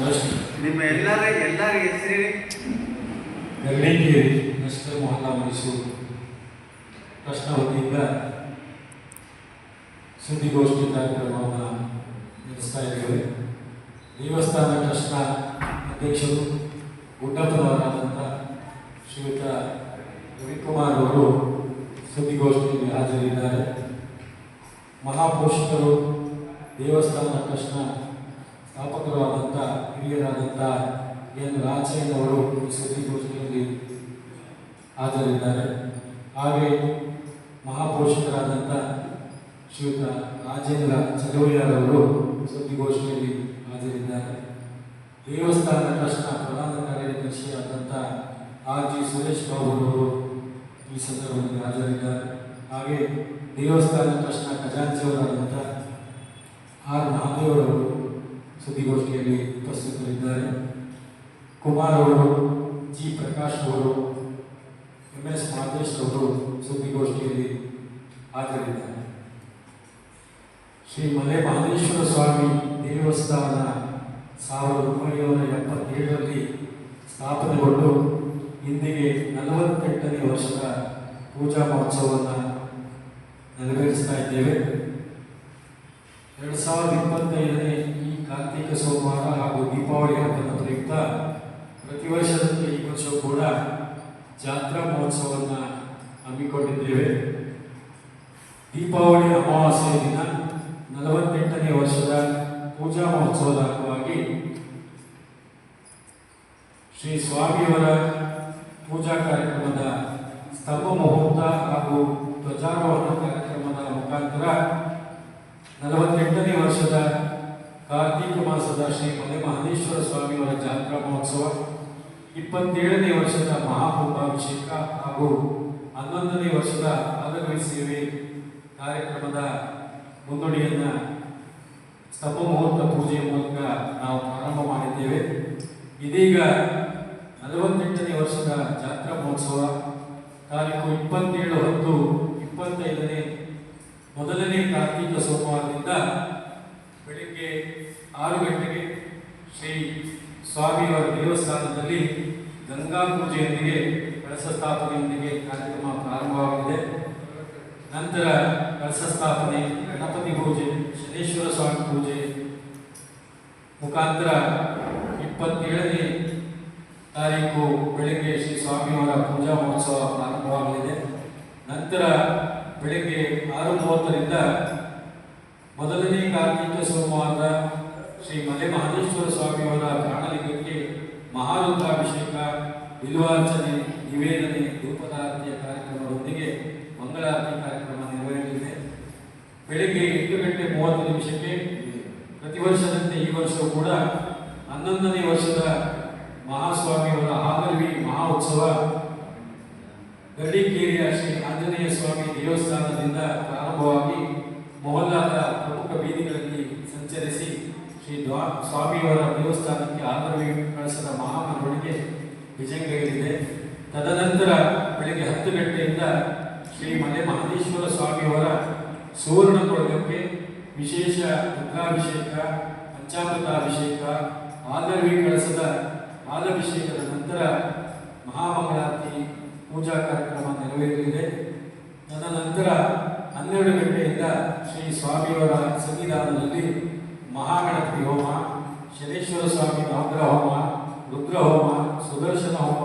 ನಿಮ್ಮ ಎಲ್ಲರ ಎಲ್ಲರ ಹೆಸರು ಗಗನೇಂದ್ರಿಯರಿ ನಷ್ಟ ಮೊಹಲ್ಲಾ ಮೈಸೂರು. ಟ್ರಸ್ಟ್ನ ವತಿಯಿಂದ ಸುದ್ದಿಗೋಷ್ಠಿ ಕಾರ್ಯಕ್ರಮವನ್ನು ನಡೆಸ್ತಾ ಇದ್ದೇವೆ. ದೇವಸ್ಥಾನ ಟ್ರಸ್ಟ್ನ ಅಧ್ಯಕ್ಷರು ಗುಡ್ಡಪ್ಪನವರಾದಂಥ ಶ್ರೀಯುತ ರವಿಕುಮಾರ್ ಅವರು ಸುದ್ದಿಗೋಷ್ಠಿಯಲ್ಲಿ ಹಾಜರಿದ್ದಾರೆ. ಮಹಾಪುರುಷರು ದೇವಸ್ಥಾನ ಟ್ರಸ್ಟ್ನ ಹಿರಿಯರಾದಂಥ ಎಂದು ಆಚೆಯವರು ಸುದ್ದಿಗೋಷ್ಠಿಯಲ್ಲಿ ಹಾಜರಿದ್ದಾರೆ. ಹಾಗೆ ಮಹಾಪೋಷಕರಾದಂಥ ಶ್ರೀಯುತ ರಾಜೇಂದ್ರ ಚಟೋರಿಯಾರವರು ಸುದ್ದಿಗೋಷ್ಠಿಯಲ್ಲಿ ಹಾಜರಿದ್ದಾರೆ. ದೇವಸ್ಥಾನ ಟ್ರಸ್ಟ್ನ ಪ್ರಧಾನ ಕಾರ್ಯದರ್ಶಿಯಾದಂಥ ಆರ್ ಜಿ ಸುರೇಶ್ ಬಾಬು ಅವರು ಈ ಸಂದರ್ಭದಲ್ಲಿ ಹಾಜರಿದ್ದಾರೆ. ಹಾಗೆ ದೇವಸ್ಥಾನ ಟ್ರಸ್ಟ್ನ ಖಜಾಂಚಿಯವರಾದಂಥ ಆರ್ ಮಹಾದೇವರವರು ಸುದ್ದಿಗೋಷ್ಠಿಯಲ್ಲಿ ಕುಮಾರ್ ಅವರು ಜಿ. ಪ್ರಕಾಶ್ ಅವರು, ಎಂ. ಎಸ್. ಮಾದೇಶ್ ಅವರು ಸುದ್ದಿಗೋಷ್ಠಿಯಲ್ಲಿ ಹಾಜರಿದ್ದಾರೆ. ಶ್ರೀ ಮಲೆ ಮಹದೇಶ್ವರ ಸ್ವಾಮಿ ದೇವಸ್ಥಾನ ಸಾವಿರದ ಒಂಬೈನೂರ ಎಪ್ಪತ್ತೇಳರಲ್ಲಿ ಸ್ಥಾಪನೆಗೊಂಡು ಇಂದಿಗೆ ನಲವತ್ತೆಂಟನೇ ವರ್ಷದ ಪೂಜಾ ಮಹೋತ್ಸವವನ್ನು ನೆರವೇರಿಸ್ತಾ ಇದ್ದೇವೆ. ಎರಡು ಸಾವಿರದ ಇಪ್ಪತ್ತೈದನೇ ಕಾರ್ತಿಕ ಸೋಮವಾರ ಹಾಗೂ ದೀಪಾವಳಿ ಹಬ್ಬದ ಪ್ರಯುಕ್ತ ಪ್ರತಿ ವರ್ಷದಂತೆ ಈ ವರ್ಷ ಕೂಡ ಜಾತ್ರಾ ಮಹೋತ್ಸವವನ್ನು ಹಮ್ಮಿಕೊಂಡಿದ್ದೇವೆ. ದೀಪಾವಳಿ ಅಮಾವಾಸ್ಯ ದಿನ ನಲವತ್ತೆಂಟನೇ ವರ್ಷದ ಪೂಜಾ ಮಹೋತ್ಸವದ ಅಂಗವಾಗಿ ಶ್ರೀ ಸ್ವಾಮಿಯವರ ಪೂಜಾ ಕಾರ್ಯಕ್ರಮದ ಸ್ತಂಭ ಮುಹೂರ್ತ ಹಾಗೂ ಧ್ವಜಾರೋಹಣ ಕಾರ್ಯಕ್ರಮದ ಮುಖಾಂತರ ನಲವತ್ತೆಂಟನೇ ವರ್ಷದ ಕಾರ್ತಿಕ ಮಾಸದ ಶ್ರೀ ಮನೆ ಮಹದೇಶ್ವರ ಸ್ವಾಮಿಯವರ ಜಾತ್ರಾ ಮಹೋತ್ಸವ, ಇಪ್ಪತ್ತೇಳನೇ ವರ್ಷದ ಮಹಾಕುಂಭಾಭಿಷೇಕ ಹಾಗೂ ಹನ್ನೊಂದನೇ ವರ್ಷದ ಆದಗವಿ ಸೇವೆ ಕಾರ್ಯಕ್ರಮದ ಮುನ್ನುಡಿಯನ್ನು ಸ್ತಂಭ ಮುಹೂರ್ತ ಪೂಜೆಯ ಮೂಲಕ ನಾವು ಪ್ರಾರಂಭ ಮಾಡಿದ್ದೇವೆ. ಇದೀಗ ನಲವತ್ತೆಂಟನೇ ವರ್ಷದ ಜಾತ್ರಾ ಮಹೋತ್ಸವ, ತಾರೀಕು ಇಪ್ಪತ್ತೇಳು ಹತ್ತು ಇಪ್ಪತ್ತೈದನೇ, ಮೊದಲನೇ ಕಾರ್ತಿಕ ಸೋಮವಾರದಿಂದ ಬೆಳಿಗ್ಗೆ ಆರು ಗಂಟೆಗೆ ಶ್ರೀ ಸ್ವಾಮಿಯವರ ದೇವಸ್ಥಾನದಲ್ಲಿ ಗಂಗಾ ಪೂಜೆಯೊಂದಿಗೆ ಕಳಸ ಸ್ಥಾಪನೆಯೊಂದಿಗೆ ಕಾರ್ಯಕ್ರಮ ಪ್ರಾರಂಭವಾಗಿದೆ ನಂತರ ಕಳಸ ಸ್ಥಾಪನೆ ಗಣಪತಿ ಪೂಜೆ, ಶನೇಶ್ವರ ಸ್ವಾಮಿ ಪೂಜೆ ಮುಖಾಂತರ ಇಪ್ಪತ್ತೇಳನೇ ತಾರೀಕು ಬೆಳಗ್ಗೆ ಶ್ರೀ ಸ್ವಾಮಿಯವರ ಪೂಜಾ ಮಹೋತ್ಸವ ಪ್ರಾರಂಭವಾಗಲಿದೆ. ನಂತರ ಬೆಳಗ್ಗೆ ಆರು ಮೂವತ್ತರಿಂದ ಮೊದಲನೇ ಶ್ರೀ ಮಲೆ ಮಹದೇಶ್ವರ ಸ್ವಾಮಿಯವರ ಪ್ರಾಣಲಿಂಗಕ್ಕೆ ಮಹಾರುದ್ರಾಭಿಷೇಕ ಬಿಲ್ವಾರ್ಚನೆ ನಿವೇದನೆ, ಧೂಪದಾರತಿಯ ಕಾರ್ಯಕ್ರಮದೊಂದಿಗೆ ಮಂಗಳಾರತಿ ಕಾರ್ಯಕ್ರಮ ನೆರವೇರಲಿದೆ. ಬೆಳಿಗ್ಗೆ ಎಂಟು ಗಂಟೆ ಮೂವತ್ತು ನಿಮಿಷಕ್ಕೆ ಪ್ರತಿ ವರ್ಷದಂತೆ ಈ ವರ್ಷವೂ ಕೂಡ ಹನ್ನೊಂದನೇ ವರ್ಷದ ಮಹಾಸ್ವಾಮಿಯವರ ಆದರ್ವಿ ಮಹಾ ಉತ್ಸವ ಗಡಿಕೇರಿಯ ಶ್ರೀ ಆಂಜನೇಯ ಸ್ವಾಮಿ ದೇವಸ್ಥಾನದಿಂದ ಪ್ರಾರಂಭವಾಗಿ ಮೊಹಲ್ಲಾದ ಪ್ರಮುಖ ಬೀದಿಗಳಲ್ಲಿ ಸಂಚರಿಸಿ ಶ್ರೀ ದ್ವಾ ಸ್ವಾಮಿಯವರ ದೇವಸ್ಥಾನಕ್ಕೆ ಕಳಿಸಿದ ಮಹಾಮರವಣಿಗೆ ವಿಜಯಗೈಲಿದೆ ತದನಂತರ ಬೆಳಿಗ್ಗೆ ಹತ್ತು ಗಂಟೆಯಿಂದ ಶ್ರೀ ಮಲೆ ಮಹದೇಶ್ವರ ಸ್ವಾಮಿಯವರ ಸುವರ್ಣ ಕೊಳಗಕ್ಕೆ ವಿಶೇಷ ರುದ್ರಾಭಿಷೇಕ ಪಂಚಾಮೃತಾಭಿಷೇಕ ಆದರ್ವಿ ಕಳಸದ ಆಲಭಿಷೇಕದ ನಂತರ ಮಹಾಮಂಗಳಾರತಿ, ಪೂಜಾ ಕಾರ್ಯಕ್ರಮ ನೆರವೇರಲಿದೆ. ತದನಂತರ ಹನ್ನೆರಡು ಗಂಟೆಯಿಂದ ಶ್ರೀ ಸ್ವಾಮಿಯವರ ಸನ್ನಿಧಾನದಲ್ಲಿ ಮಹಾಗಣಪತಿ ಹೋಮ, ಶನೇಶ್ವರ ಸ್ವಾಮಿ ನವಗ್ರಹ ಹೋಮ, ರುದ್ರ ಹೋಮ, ಸುದರ್ಶನ ಹೋಮ,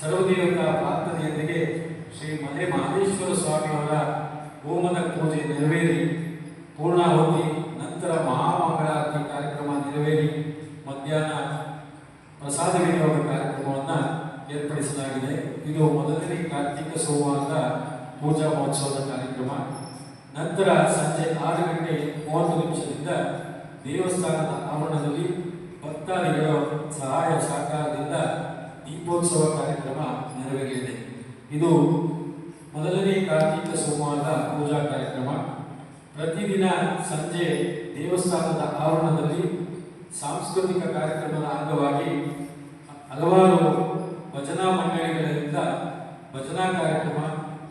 ಸರ್ವದೇವತಾ ಪ್ರಾರ್ಥನೆಯೊಂದಿಗೆ ಶ್ರೀ ಮಲೆ ಮಹದೇಶ್ವರ ಸ್ವಾಮಿಯವರ ಹೋಮದ ಪೂಜೆ ನೆರವೇರಿ. ಪೂರ್ಣಾಹುತಿ, ನಂತರ ಮಹಾಮಂಗಳಾರತಿ ಕಾರ್ಯಕ್ರಮ ನೆರವೇರಿ. ಮಧ್ಯಾಹ್ನ ಪ್ರಸಾದ ವಿನಿಯೋಗ ಕಾರ್ಯಕ್ರಮವನ್ನು ಏರ್ಪಡಿಸಲಾಗಿದೆ. ಇದು ಮೊದಲನೇ ಕಾರ್ತಿಕ ಸೋಮವಾರದ ಪೂಜಾ ಮಹೋತ್ಸವದ ಕಾರ್ಯಕ್ರಮ. ನಂತರ ಸಂಜೆ ಆರು ಗಂಟೆ ಮೂವತ್ತು ನಿಮಿಷದಿಂದ ದೇವಸ್ಥಾನದ ಆವರಣದಲ್ಲಿ ಭಕ್ತಾದಿಗಳ ಸಹಾಯ ಸಹಕಾರದಿಂದ ದೀಪೋತ್ಸವ ಕಾರ್ಯಕ್ರಮ ನೆರವೇರಲಿದೆ ಇದು ಮೊದಲನೇ ಕಾರ್ತಿಕ ಸೋಮವಾರದ ಪೂಜಾ ಕಾರ್ಯಕ್ರಮ. ಪ್ರತಿದಿನ ಸಂಜೆ ದೇವಸ್ಥಾನದ ಆವರಣದಲ್ಲಿ ಸಾಂಸ್ಕೃತಿಕ ಕಾರ್ಯಕ್ರಮದ ಅಂಗವಾಗಿ ಹಲವಾರು ಭಜನಾ ಮಂಡಳಿಗಳಿಂದ ಭಜನಾ ಕಾರ್ಯಕ್ರಮ,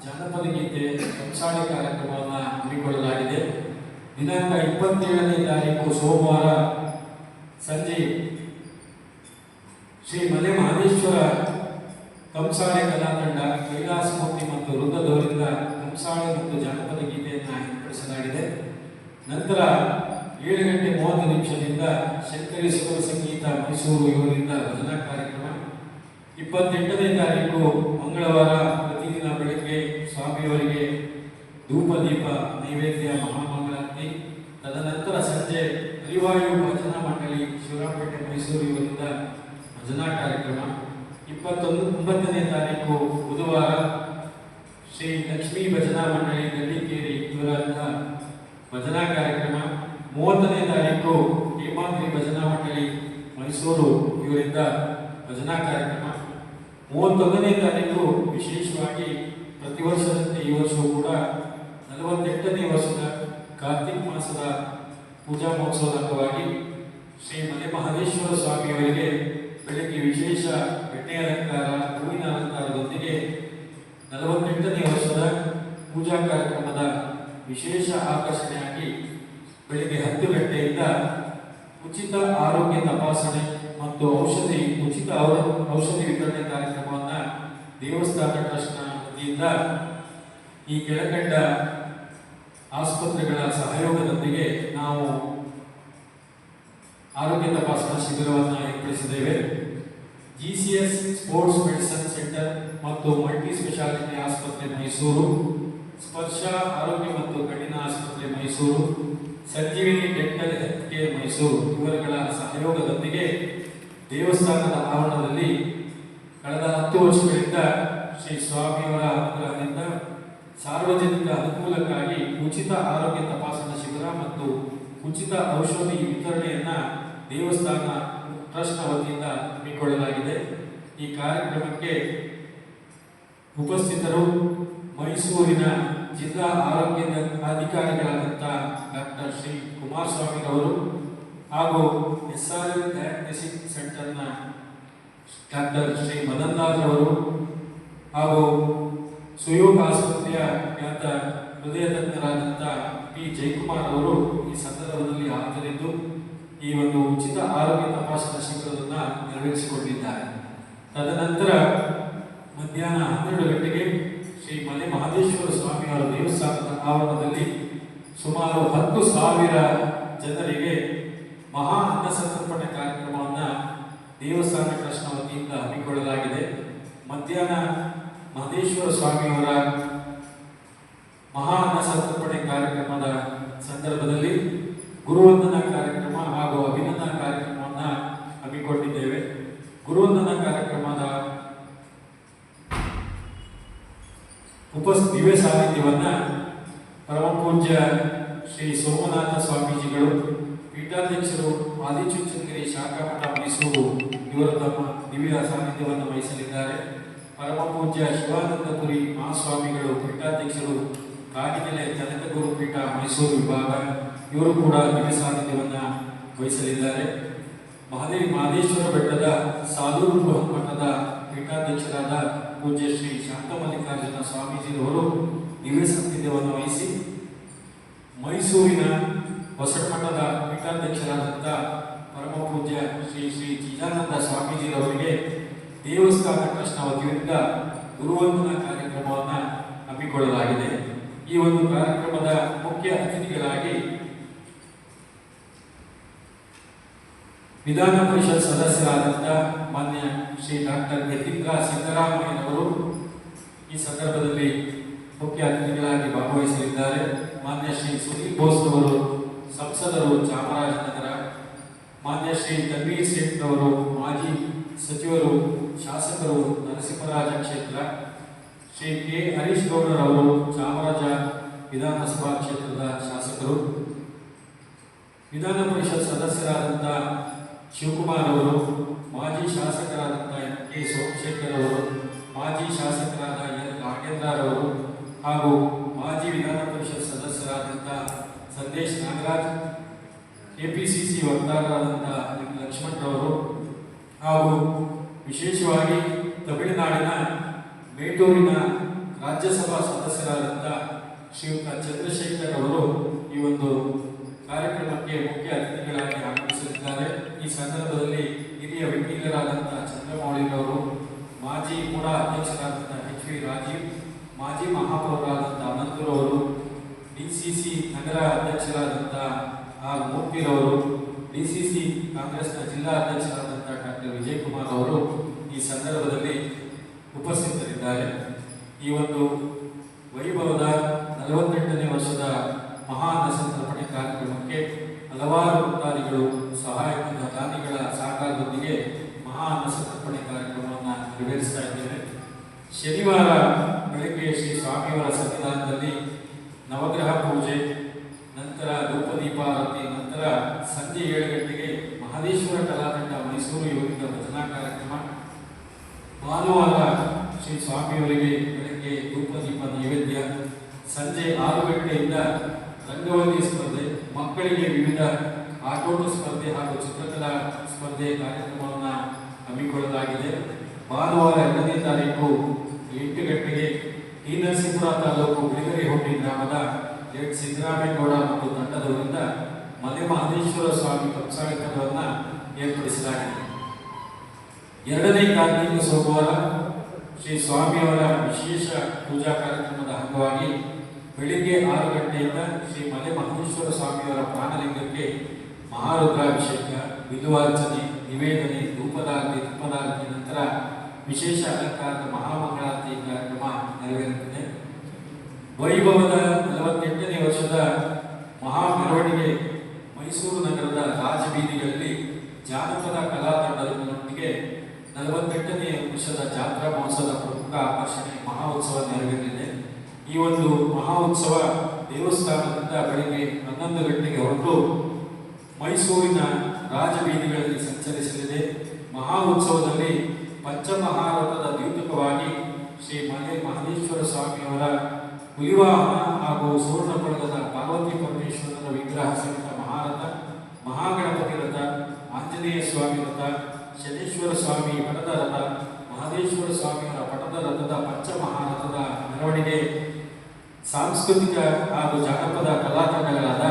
ಜಾನಪದ ಗೀತೆ ಕಂಸಾಳಿ ಕಾರ್ಯಕ್ರಮವನ್ನು ಹಮ್ಮಿಕೊಳ್ಳಲಾಗಿದೆ. ದಿನಾಂಕ ಇಪ್ಪತ್ತೇಳನೇ ತಾರೀಕು ಸೋಮವಾರ ಸಂಜೆ ಶ್ರೀ ಮಲೆ ಮಹದೇಶ್ವರ ಕಂಸಾಳೆ ಕಲಾತಂಡ ಕೈಲಾಸ ಮೂರ್ತಿ ಮತ್ತು ವೃಂದದವರಿಂದ ಕಂಸಾಳೆ ಮತ್ತು ಜಾನಪದ ಗೀತೆಯನ್ನು ಏರ್ಪಡಿಸಲಾಗಿದೆ ನಂತರ ಏಳು ಗಂಟೆ ಮೂವತ್ತು ನಿಮಿಷದಿಂದ ಶಂಕರಿ ಸುಗಮ ಸಂಗೀತ ಮೈಸೂರು ಇವರಿಂದ ಭಜನಾ ಕಾರ್ಯಕ್ರಮ. ಇಪ್ಪತ್ತೆಂಟನೇ ತಾರೀಕು ಮಂಗಳವಾರ ಪ್ರತಿದಿನ ಬೆಳಗ್ಗೆ ಸ್ವಾಮಿಯವರಿಗೆ ಧೂಪದೀಪ ನೈವೇದ್ಯ ಮಹಾಮಂಗಳಾರತಿ ತದನಂತರ ಸಂಜೆ ಹರಿವಾಯು ಭಜನಾ ಮಂಡಳಿ ಶಿವರಾಮಪೇಟೆ ಮೈಸೂರು ಇವರಿಂದ ಭಜನಾ ಕಾರ್ಯಕ್ರಮ. ಇಪ್ಪತ್ತೊಂದು, ಒಂಬತ್ತನೇ ತಾರೀಕು ಬುಧವಾರ ಶ್ರೀ ಲಕ್ಷ್ಮೀ ಭಜನಾ ಮಂಡಳಿ ಗಲ್ಲಿಕೇರಿ ಇವರಿಂದ ಭಜನಾ ಕಾರ್ಯಕ್ರಮ. ಮೂವತ್ತನೇ ತಾರೀಕು ಹೇಮಾದ್ರಿ ಭಜನಾ ಮಂಡಳಿ ಮೈಸೂರು ಇವರಿಂದ ಭಜನಾ ಕಾರ್ಯಕ್ರಮ. ಮೂವತ್ತೊಂದನೇ ತಾರೀಕು ವಿಶೇಷವಾಗಿ ಪ್ರತಿ ವರ್ಷದಂತೆ ಈ ವರ್ಷವೂ ಕೂಡ ನಲವತ್ತೆಂಟನೇ ವರ್ಷದ ಕಾರ್ತಿಕ್ ಮಾಸದ ಪೂಜಾ ಮಹೋತ್ಸವದ ಅಂಗವಾಗಿ ಶ್ರೀ ಮಲೆ ಮಹದೇಶ್ವರ ಸ್ವಾಮಿಯವರಿಗೆ ಬೆಳಗ್ಗೆ ವಿಶೇಷ ಬೆಟ್ಟೆ ಅಲಂಕಾರ, ಹೂವಿನ ಅಲಂಕಾರದೊಂದಿಗೆ ನಲವತ್ತೆಂಟನೇ ವರ್ಷದ ಪೂಜಾ ಕಾರ್ಯಕ್ರಮದ ವಿಶೇಷ ಆಕರ್ಷಣೆಯಾಗಿ ಬೆಳಗ್ಗೆ ಹತ್ತು ಗಂಟೆಯಿಂದ ಉಚಿತ ಆರೋಗ್ಯ ತಪಾಸಣೆ ಮತ್ತು ಔಷಧಿ, ಉಚಿತ ಔಷಧಿ ವಿತರಣೆ ಕಾರ್ಯಕ್ರಮವನ್ನು ದೇವಸ್ಥಾನ ಟ್ರಸ್ಟ್ನ ವತಿಯಿಂದ ಈ ಕೆಳಕಂಡ ಆಸ್ಪತ್ರೆಗಳ ಸಹಯೋಗದೊಂದಿಗೆ ನಾವು ಆರೋಗ್ಯ ತಪಾಸಣಾ ಶಿಬಿರವನ್ನು ಏರ್ಪಡಿಸಿದ್ದೇವೆ. G C S sports medicine centre ಮತ್ತು ಮಲ್ಟಿ ಸ್ಪೆಷಾಲಿಟಿ ಆಸ್ಪತ್ರೆ ಮೈಸೂರು, ಸ್ಪರ್ಶ ಆರೋಗ್ಯ ಮತ್ತು ಕಠಿಣ ಆಸ್ಪತ್ರೆ Mysuru, Sanjeevini dental health care Mysuru ಇವರುಗಳ ಸಹಯೋಗದೊಂದಿಗೆ ದೇವಸ್ಥಾನದ ಆವರಣದಲ್ಲಿ ಕಳೆದ ಹತ್ತು ವರ್ಷಗಳಿಂದ ಶ್ರೀ ಸ್ವಾಮಿಯವರ ಅನುಗ್ರಹದಿಂದ ಸಾರ್ವಜನಿಕ ಅನುಕೂಲಕ್ಕಾಗಿ ಉಚಿತ ಆರೋಗ್ಯ ತಪಾಸಣಾ ಶಿಬಿರ ಮತ್ತು ಉಚಿತ ಔಷಧಿ ವಿತರಣೆಯನ್ನ ದೇವಸ್ಥಾನ ಟ್ರಸ್ಟ್ನ ವತಿಯಿಂದ ಹಮ್ಮಿಕೊಳ್ಳಲಾಗಿದೆ. ಈ ಕಾರ್ಯಕ್ರಮಕ್ಕೆ ಉಪಸ್ಥಿತರು ಮೈಸೂರಿನ ಜಿಲ್ಲಾ ಆರೋಗ್ಯ ಅಧಿಕಾರಿಗಳಾದಂಥ ಡಾಕ್ಟರ್ ಶ್ರೀ ಕುಮಾರಸ್ವಾಮಿ ಅವರು ಹಾಗೂ ಎಸ್ ಆರ್ ಎಲ್ ಡಯಾಗ್ನೋಸಿಕ್ ಸೆಂಟರ್ನ ಡಾಕ್ಟರ್ ಶ್ರೀ ಮದನ್ ಅವರು ಹಾಗೂ ಸುಯೋಗ ಆಸ್ಪತ್ರೆಯ ಖ್ಯಾತ ಹೃದಯ ತಜ್ಞರಾದಂಥ ಪಿ. ಜಯಕುಮಾರ್ ಅವರು ಈ ಸಂದರ್ಭದಲ್ಲಿ ಹಾಜರಿದ್ದು, ಈ ಒಂದು ಉಚಿತ ಆರೋಗ್ಯ ತಪಾಸಣಾ ಶಿಬಿರವನ್ನು ನೆರವೇರಿಸಿಕೊಂಡಿದ್ದಾರೆ. ತದನಂತರ ಮಧ್ಯಾಹ್ನ ಹನ್ನೆರಡು ಗಂಟೆಗೆ ಶ್ರೀ ಮಲೆ ಮಹದೇಶ್ವರ ಸ್ವಾಮಿಯವರ ದೇವಸ್ಥಾನದ ಆವರಣದಲ್ಲಿ ಸುಮಾರು ಹತ್ತು ಸಾವಿರ ಜನರಿಗೆ ಮಹಾ ಅನ್ನಸಂತರ್ಪಣೆ ಕಾರ್ಯಕ್ರಮವನ್ನು ದೇವಸ್ಥಾನ ಟ್ರಸ್ಟ್ನ ವತಿಯಿಂದ ಹಮ್ಮಿಕೊಳ್ಳಲಾಗಿದೆ. ಮಧ್ಯಾಹ್ನ ಮಹದೇಶ್ವರ ಸ್ವಾಮಿಯವರ ಮಹಾ ಕಾರ್ಯಕ್ರಮದ ಸಂದರ್ಭದಲ್ಲಿ ಗುರುವಂದನಾ ಕಾರ್ಯಕ್ರಮ ಹಾಗೂ ಅಭಿನಂದನಾ ಕಾರ್ಯಕ್ರಮವನ್ನು ಹಮ್ಮಿಕೊಂಡಿದ್ದೇವೆ. ಗುರುವಂದನಾ ಕಾರ್ಯಕ್ರಮದ ಉಪಸ್, ದಿವ್ಯ ಸಾನ್ನಿಧ್ಯವನ್ನು ಪರಮ ಪೂಜ್ಯ ಶ್ರೀ ಸೋಮನಾಥ ಸ್ವಾಮೀಜಿಗಳು, ಪೀಠಾಧ್ಯಕ್ಷರು ಆದಿಚುಂಚನಗಿರಿ ಶಾಖಾ ಮಠ ಮೈಸೂರು ಇವರು ತಮ್ಮ ದಿವ್ಯ ಸಾನ್ನಿಧ್ಯವನ್ನು ವಹಿಸಲಿದ್ದಾರೆ. ಪರಮ ಪೂಜ್ಯ ಶಿವಾನಂದಪುರಿ ಮಹಾಸ್ವಾಮಿಗಳು, ಪೀಠಾಧ್ಯಕ್ಷರು ಕಾಡಿಗೆಲೆ ಕನಕಗುರು ಪೀಠ, ಮೈಸೂರು ವಿಭಾಗ, ಇವರು ಕೂಡ ದಿವ್ಯ ಸಾನ್ನಿಧ್ಯವನ್ನು ವಹಿಸಲಿದ್ದಾರೆ. ಮಹದೇವಿ ಮಹದೇಶ್ವರ ಬೆಟ್ಟದ ಸಾಲೂರು ಬೃಹತ್ ಮಠದ ಪೀಠಾಧ್ಯಕ್ಷರಾದ ಪೂಜ್ಯ ಶ್ರೀ ಶಾಂತಮಲ್ಲಿಕಾರ್ಜುನ ಸ್ವಾಮೀಜಿಯವರು ಸಾನ್ನಿಧ್ಯವನ್ನು ವಹಿಸಿ, ಮೈಸೂರಿನ ಹೊಸಮಠದ ಪೀಠಾಧ್ಯಕ್ಷರಾದಂಥ ಪರಮ ಪೂಜ್ಯ ಶ್ರೀ ಶ್ರೀ ಚಿದಾನಂದ ಸ್ವಾಮೀಜಿರವರಿಗೆ ದೇವಸ್ಥಾನ ಟ್ರಸ್ಟ್ನ ವತಿಯಿಂದ ಗುರುವಂದನಾ ಕಾರ್ಯಕ್ರಮವನ್ನು ಹಮ್ಮಿಕೊಳ್ಳಲಾಗಿದೆ. ಈ ಒಂದು ಕಾರ್ಯಕ್ರಮದ ಮುಖ್ಯ ಅತಿಥಿಗಳಾಗಿ ವಿಧಾನ ಪರಿಷತ್ ಸದಸ್ಯರಾದಂಥ ಮಾನ್ಯ ಶ್ರೀ ಡಾಕ್ಟರ್ ಯತೀಂದ್ರ ಸಿದ್ದರಾಮಯ್ಯನವರು ಈ ಸಂದರ್ಭದಲ್ಲಿ ಮುಖ್ಯ ಅತಿಥಿಗಳಾಗಿ ಭಾಗವಹಿಸಲಿದ್ದಾರೆ. ಮಾನ್ಯ ಶ್ರೀ ಸುನೀಲ್ ಬೋಸ್ ಅವರು, ಸಂಸದರು ಚಾಮರಾಜನಗರ, ಮಾನ್ಯ ಶ್ರೀ ತನ್ವೀರ್ ಸೇಠ್ ಅವರು, ಮಾಜಿ ಸಚಿವರು, ಶಾಸಕರು, ನರಸಿಂಹರಾಜ ಕ್ಷೇತ್ರ, ಶ್ರೀ ಕೆ ಹರೀಶ್ ಗೌಡರವರು, ಚಾಮರಾಜ ವಿಧಾನಸಭಾ ಕ್ಷೇತ್ರದ ಶಾಸಕರು, ವಿಧಾನ ಪರಿಷತ್ ಸದಸ್ಯರಾದಂಥ ಶಿವಕುಮಾರ್ ಅವರು, ಮಾಜಿ ಶಾಸಕರಾದಂಥ ಎಂ ಕೆ ಸೋಮಶೇಖರ್ ಅವರು, ಮಾಜಿ ಶಾಸಕರಾದ ಎನ್ ನಾಗೇಂದ್ರರವರು ಹಾಗೂ ಮಾಜಿ ವಿಧಾನ ಪರಿಷತ್ ಸದಸ್ಯರಾದಂಥ ಸಂದೇಶ್ ನಾಗರಾಜ್ ಎಪಿಸಿಸಿ ವಕ್ತಾರರಾದಂಥ ಲಕ್ಷ್ಮಣ್ ಲಕ್ಷ್ಮಣರವರು ಹಾಗೂ ವಿಶೇಷವಾಗಿ ತಮಿಳುನಾಡಿನ ಮೇಟೂರಿನ ರಾಜ್ಯಸಭಾ ಸದಸ್ಯರಾದಂಥ ಶ್ರೀಯುತ ಚಂದ್ರಶೇಖರ್ ಅವರು ಈ ಒಂದು ಕಾರ್ಯಕ್ರಮಕ್ಕೆ ಮುಖ್ಯ ಅತಿಥಿಗಳಾಗಿ ಆಗಮಿಸಲಿದ್ದಾರೆ. ಈ ಸಂದರ್ಭದಲ್ಲಿ ಹಿರಿಯ ವಕೀಲರಾದಂಥ ಚಂದ್ರಮೌಳಿರವರು, ಮಾಜಿ ಕೂಡ ಅಧ್ಯಕ್ಷರಾದಂಥ ಎಚ್ ವಿ ರಾಜೀವ್, ಮಾಜಿ ಮಹಾಪೌರರಾದಂಥ ಅನಂತರವರು, ಡಿ ಸಿ ಸಿ ನಗರ ಅಧ್ಯಕ್ಷರಾದಂಥ ಆರ್ ಮೂರ್ತಿರವರು, ಡಿ ಸಿ ಸಿ ಕಾಂಗ್ರೆಸ್ನ ಜಿಲ್ಲಾ ಅಧ್ಯಕ್ಷರಾದಂಥ ಡಾಕ್ಟರ್ ವಿಜಯ್ ಕುಮಾರ್ ಅವರು ಈ ಸಂದರ್ಭದಲ್ಲಿ ಉಪಸ್ಥಿತರಿದ್ದಾರೆ. ಈ ಒಂದು ವೈಭವದ ನಲವತ್ತೆಂಟನೇ ವರ್ಷದ ಮಹಾನ್ ಸಂತರ್ಪಣೆ ಕಾರ್ಯಕ್ರಮಕ್ಕೆ ಹಲವಾರು ದಾನಿಗಳು ಸಹಾಯಕ ದಾನಿಗಳ ಸಹಕಾರದೊಂದಿಗೆ ಮಹಾನ್ ಸಂತರ್ಪಣೆ ಕಾರ್ಯಕ್ರಮವನ್ನು ನೆರವೇರಿಸ್ತಾ ಇದ್ದೇವೆ. ಶನಿವಾರ ಬೆಳಗ್ಗೆ ಶ್ರೀ ಸ್ವಾಮಿಯವರ ಸನ್ನಿಧಾನದಲ್ಲಿ ನವಗ್ರಹ ಪೂಜೆ, ನಂತರ ರೂಪದೀಪಾರತಿ ನಂತರ ಸಂಜೆ ಏಳು ಗಂಟೆಗೆ ಮಹದೇಶ್ವರ ಕಲಾತಂಡ ಮೈಸೂರು ಯೋಗಿಕ ಭಜನಾ ಕಾರ್ಯಕ್ರಮ ಭಾನುವಾರ ಶ್ರೀ ಸ್ವಾಮಿಯವರಿಗೆ ಬೆಳಗ್ಗೆ ಧೂಪದೀಪ ನೈವೇದ್ಯ. ಸಂಜೆ ಆರು ಗಂಟೆಯಿಂದ ರಂಗವಲ್ಲಿ ಸ್ಪರ್ಧೆ, ಮಕ್ಕಳಿಗೆ ವಿವಿಧ ಆಟೋಟ ಸ್ಪರ್ಧೆ ಹಾಗೂ ಚಿತ್ರಕಲಾ ಸ್ಪರ್ಧೆ ಕಾರ್ಯಕ್ರಮವನ್ನು ಹಮ್ಮಿಕೊಳ್ಳಲಾಗಿದೆ. ಭಾನುವಾರ ಎರಡನೇ ತಾರೀಕು ಎಂಟು ಗಂಟೆಗೆ ಟಿ ನರಸೀಪುರ ತಾಲೂಕು ಬಿಳಿಗರಿಹೊಂಡಿ ಗ್ರಾಮದ ಎಡ್ ಸಿದ್ದರಾಮೇಗೌಡ ಮತ್ತು ತಂಡದವರಿಂದ ಮಲೆ ಮಹದೇಶ್ವರ ಸ್ವಾಮಿ ಕಂಸಾಳಿತನವನ್ನು ಏರ್ಪಡಿಸಲಾಗಿದೆ ಎರಡನೇ ಕಾರ್ತಿಕ ಸೋಮವಾರ ಶ್ರೀ ಸ್ವಾಮಿಯವರ ವಿಶೇಷ ಪೂಜಾ ಕಾರ್ಯಕ್ರಮದ ಅಂಗವಾಗಿ ಬೆಳಿಗ್ಗೆ ಆರು ಗಂಟೆಯಿಂದ ಶ್ರೀ ಮಲೆ ಮಹದೇಶ್ವರ ಸ್ವಾಮಿಯವರ ಪ್ರಾಣಲಿಂಗಕ್ಕೆ ಮಹಾರುದ್ರಾಭಿಷೇಕ, ವಿಧುವಾರ್ಚನೆ, ನಿವೇದನೆ, ಧೂಪದಾರತಿ ಧೂಪದಾರತಿ ನಂತರ ವಿಶೇಷ ಅಲಂಕಾರದ ಮಹಾಮಂಗಳಾರತಿ ಕಾರ್ಯಕ್ರಮ ನೆರವೇರುತ್ತದೆ. ವೈಭವದ ನಲವತ್ತೆಂಟನೇ ವರ್ಷದ ಮಹಾ ಮೆರವಣಿಗೆ ಮೈಸೂರು ನಗರದ ರಾಜಬೀದಿಗಳಲ್ಲಿ ಜಾನಪದ ಕಲಾ ತಂಡದೊಂದಿಗೆ ನಲವತ್ತೆಂಟನೇ ವರ್ಷದ ಜಾತ್ರಾ ಮಹೋತ್ಸವದ ಪ್ರಮುಖ ಆಕರ್ಷಣೆ ಮಹಾ ಉತ್ಸವ ನೆರವೇರಲಿದೆ. ಈ ಒಂದು ಮಹಾ ಉತ್ಸವ ದೇವಸ್ಥಾನದಿಂದ ಬೆಳಗ್ಗೆ ಹನ್ನೊಂದು ಗಂಟೆಗೆ ಹೊರಟು ಮೈಸೂರಿನ ರಾಜಬೀದಿಗಳಲ್ಲಿ ಸಂಚರಿಸಲಿದೆ. ಮಹಾ ಉತ್ಸವದಲ್ಲಿ ಪಂಚಮಹಾರಥದ ದ್ಯೂತಕವಾಗಿ ಶ್ರೀ ಮಲೆ ಮಹದೇಶ್ವರ ಸ್ವಾಮಿಯವರ ಹುಲಿವಾಹನ ಹಾಗೂ ಸುವರ್ಣ ಪಡೆದ ಪಾರ್ವತಿ ಪರಮೇಶ್ವರನ ವಿಗ್ರಹ ಸಹಿತ ಮಹಾಗಣಪತಿ ರಥ ಆಂಜನೇಯ ಸ್ವಾಮಿ ರಥ ಶನೇಶ್ವರ ಸ್ವಾಮಿ ಪಟದ ರಥ ಮಹದೇಶ್ವರ ಸ್ವಾಮಿಯವರ ಪಟದ ರಥದ ಪಂಚಮಹಾರಥದ ಮೆರವಣಿಗೆ ಸಾಂಸ್ಕೃತಿಕ ಹಾಗೂ ಜಾನಪದ ಕಲಾತಂಡಗಳಾದ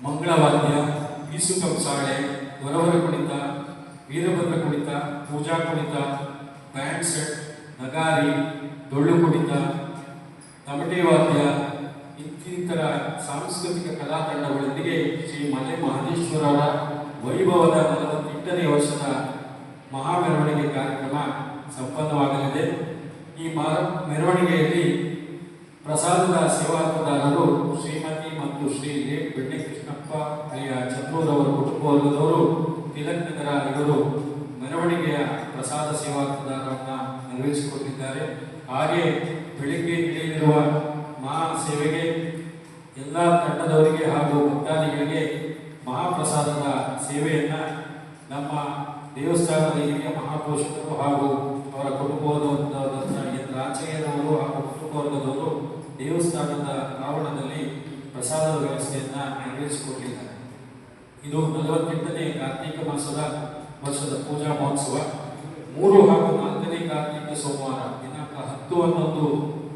ಮಂಗಳವಾದ್ಯ ಬೀಸು ಕಂಸಾಳೆ ಹೊರವರ ಕುಣಿತ, ವೀರಭದ್ರ ಕುಣಿತ, ಪೂಜಾ ಕುಣಿತ, ಬ್ಯಾಂಡ್ ಸೆಟ್, ನಗಾರಿ, ಡೊಳ್ಳು ಕುಣಿತ, ತಮಟೆ ವಾದ್ಯ ಇನ್ನಿತರ ಸಾಂಸ್ಕೃತಿಕ ಕಲಾ ತಂಡಗಳೊಂದಿಗೆ ಶ್ರೀ ಮಲೆ ಮಹದೇಶ್ವರರ ವೈಭವದ ಎಂಟನೇ ವರ್ಷದ ಮಹಾ ಮೆರವಣಿಗೆ ಕಾರ್ಯಕ್ರಮ ಸಂಪನ್ನವಾಗಲಿದೆ. ಈ ಮೆರವಣಿಗೆಯಲ್ಲಿ ಪ್ರಸಾದದ ಸೇವಾದಾರರು ಶ್ರೀಮತಿ ಮತ್ತು ಶ್ರೀ ಎ ಅಳಿಯ ಚಂದ್ರೂರವರ ಕುಟುಂಬವರ್ಗದವರು ತಿಲಕ್ ನಗರ ಇವರು ಮೆರವಣಿಗೆಯ ಪ್ರಸಾದ ಸೇವಾದಾರರನ್ನು ನೆರವೇರಿಸಿಕೊಟ್ಟಿದ್ದಾರೆ. ಹಾಗೆ ಬೆಳಿಗ್ಗೆ ನಡೆಯಲಿರುವ ಮಹಾ ಸೇವೆಗೆ ಎಲ್ಲ ತಂಡದವರಿಗೆ ಹಾಗೂ ಭಕ್ತಾದಿಗಳಿಗೆ ಮಹಾಪ್ರಸಾದದ ಸೇವೆಯನ್ನ ನಮ್ಮ ದೇವಸ್ಥಾನದ ಹಿರಿಯ ಮಹಾಪುರುಷರು ಹಾಗೂ ಅವರ ಕುಟುಂಬದ ರಾಜಯ್ಯನವರು ಹಾಗೂ ಕುಟುಂಬವರ್ಗದವರು ದೇವಸ್ಥಾನದ ಆವರಣದಲ್ಲಿ ಪ್ರಸಾದ ವ್ಯವಸ್ಥೆಯನ್ನು ನೆರವೇರಿಸಿಕೊಟ್ಟಿದ್ದಾರೆ. ಇದು ನಲವತ್ತೆಂಟನೇ ಕಾರ್ತಿಕ ಮಾಸದ ವರ್ಷದ ಪೂಜಾ ಮಹೋತ್ಸವ. ಮೂರು ಹಾಗೂ ನಾಲ್ಕನೇ ಕಾರ್ತಿಕ ಸೋಮವಾರ ದಿನಾಂಕ ಹತ್ತು ಹನ್ನೊಂದು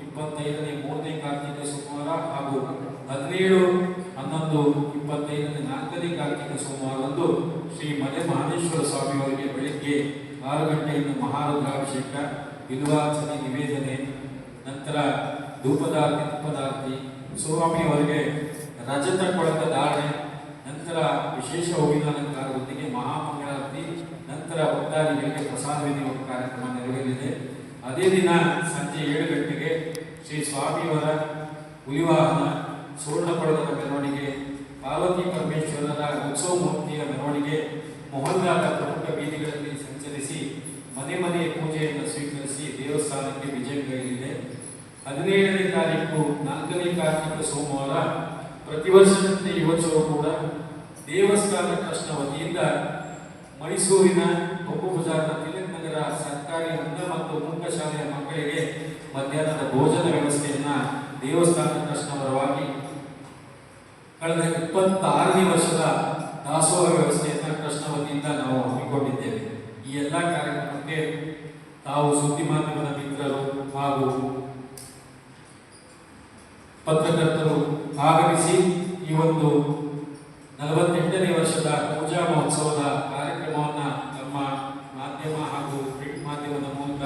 ಇಪ್ಪತ್ತೈದನೇ ಮೂರನೇ ಕಾರ್ತಿಕ ಸೋಮವಾರ ಹದಿನೇಳು, ಹನ್ನೊಂದು, ಇಪ್ಪತ್ತೈದನೇ, ನಾಲ್ಕನೇ ಕಾರ್ತಿಕ ಸೋಮವಾರದಂದು ಶ್ರೀ ಮಲೆ ಮಹದೇಶ್ವರ ಸ್ವಾಮಿಯವರಿಗೆ ಬೆಳಿಗ್ಗೆ ಆರು ಗಂಟೆಯಿಂದ ಮಹಾರುದ್ರಾಭಿಷೇಕ ಬಿಲ್ವಾರ್ಚನೆ ನಿವೇದನೆ, ನಂತರ ಧೂಪದಾರ್ತಿ ತುಪ್ಪದಾರ್ತಿ ಸ್ವಾಮಿಯವರಿಗೆ ರಜತ, ಕೊಳಕ ಧಾರಣೆ, ನಂತರ ವಿಶೇಷ ಅಲಂಕಾರದೊಂದಿಗೆ ಮಹಾಮಂಗಳಾರತಿ, ನಂತರ ಭಕ್ತಾದಿಗಳಿಗೆ ಪ್ರಸಾದ ವಿನಿಯೋಗ ಕಾರ್ಯಕ್ರಮ ನೆರವೇರಲಿದೆ. ಅದೇ ದಿನ ಸಂಜೆ ಏಳು ಗಂಟೆಗೆ ಶ್ರೀ ಸ್ವಾಮಿಯವರ ಹುಲಿವಾಹನ ಸುವರ್ಣ ಪಡೆದ ಮೆರವಣಿಗೆ, ಪಾರ್ವತಿ ಪರಮೇಶ್ವರರ ಉತ್ಸವ ಮೂರ್ತಿಯ ಮೆರವಣಿಗೆ ಮೊಹಲ್ಲಾದ ಪ್ರಮುಖ ಬೀದಿಗಳಲ್ಲಿ ಸಂಚರಿಸಿ ಮನೆ ಮನೆ ಪೂಜೆಯನ್ನು ಸ್ವೀಕರಿಸಿ ದೇವಸ್ಥಾನಕ್ಕೆ ವಿಜಯಗೈಲಿದೆ ಹದಿನೇಳನೇ ತಾರೀಕು, ನಾಲ್ಕನೇ ಕಾರ್ತಿಕ ಸೋಮವಾರ, ಪ್ರತಿ ವರ್ಷದಂತೆ ಈ ಕೂಡ. ದೇವಸ್ಥಾನ ಟ್ರಸ್ಟ್ನ ವತಿಯಿಂದ ಮೈಸೂರಿನ ಪಪ್ಪು ಬಜಾರ್ನ ತಿಲಕ್ ನಗರ ಸರ್ಕಾರಿ ಅಂಗ ಮತ್ತು ಮುಕ್ತ ಶಾಲೆಯ ಮಕ್ಕಳಿಗೆ ಮಧ್ಯಾಹ್ನದ ಭೋಜನ ವ್ಯವಸ್ಥೆಯನ್ನ ದೇವಸ್ಥಾನ ಟ್ರಸ್ಟ್ನ ಕಳೆದ ಇಪ್ಪತ್ತಾರನೇ ವರ್ಷದ ದಾಸೋಹ ವ್ಯವಸ್ಥೆಯಿಂದ ಕೃಷ್ಣ ವತಿಯಿಂದ ನಾವು ಹಮ್ಮಿಕೊಂಡಿದ್ದೇವೆ. ಈ ಎಲ್ಲ ಕಾರ್ಯಕ್ರಮಕ್ಕೆ ತಾವು ಸುದ್ದಿ ಮಾಧ್ಯಮದ ಮಿತ್ರರು ಹಾಗೂ ಪತ್ರಕರ್ತರು ಆಗಮಿಸಿ ಈ ಒಂದು ನಲವತ್ತೆಂಟನೇ ವರ್ಷದ ಪೂಜಾ ಮಹೋತ್ಸವದ ಕಾರ್ಯಕ್ರಮವನ್ನು ನಮ್ಮ ಮಾಧ್ಯಮ ಹಾಗೂ ಪ್ರಿಂಟ್ ಮಾಧ್ಯಮದ ಮೂಲಕ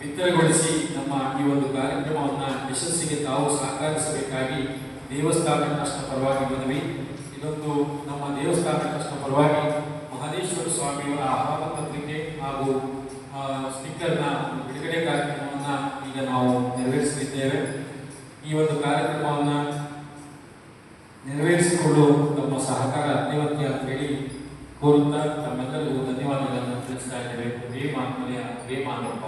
ಬಿತ್ತರಗೊಳಿಸಿ ನಮ್ಮ ಈ ಒಂದು ಕಾರ್ಯಕ್ರಮವನ್ನು ಯಶಸ್ಸಿಗೆ ತಾವು ಸಹಕರಿಸಬೇಕಾಗಿ ದೇವಸ್ಥಾನ ಟ್ರಸ್ಟ್ನ ಪರವಾಗಿ ಬಂದ್ವಿ ಇನ್ನೊಂದು ನಮ್ಮ ದೇವಸ್ಥಾನಕ್ಕಷ್ಟು ಪರವಾಗಿ ಮಹದೇಶ್ವರ ಸ್ವಾಮಿಯವರ ಆಹಾರ ಪತ್ರಿಕೆ ಹಾಗೂ ಸ್ಟಿಕ್ಕರ್ನ ಬಿಡುಗಡೆ ಕಾರ್ಯಕ್ರಮವನ್ನು ಈಗ ನಾವು ನೆರವೇರಿಸಲಿದ್ದೇವೆ ಈ ಒಂದು ಕಾರ್ಯಕ್ರಮವನ್ನು ನೆರವೇರಿಸಿಕೊಂಡು ತಮ್ಮ ಸಹಕಾರ ಅತ್ಯಗತ್ಯ ಅಂತ ಹೇಳಿ ಕೋರುತ್ತಾ ತಮ್ಮೆಲ್ಲರಿಗೂ ಧನ್ಯವಾದಗಳನ್ನು ತಿಳಿಸ್ತಾ ಇದ್ದೇವೆ. ವೇಮಾತ್ಮನೆಯ ವೇಮಾನಪ್ಪ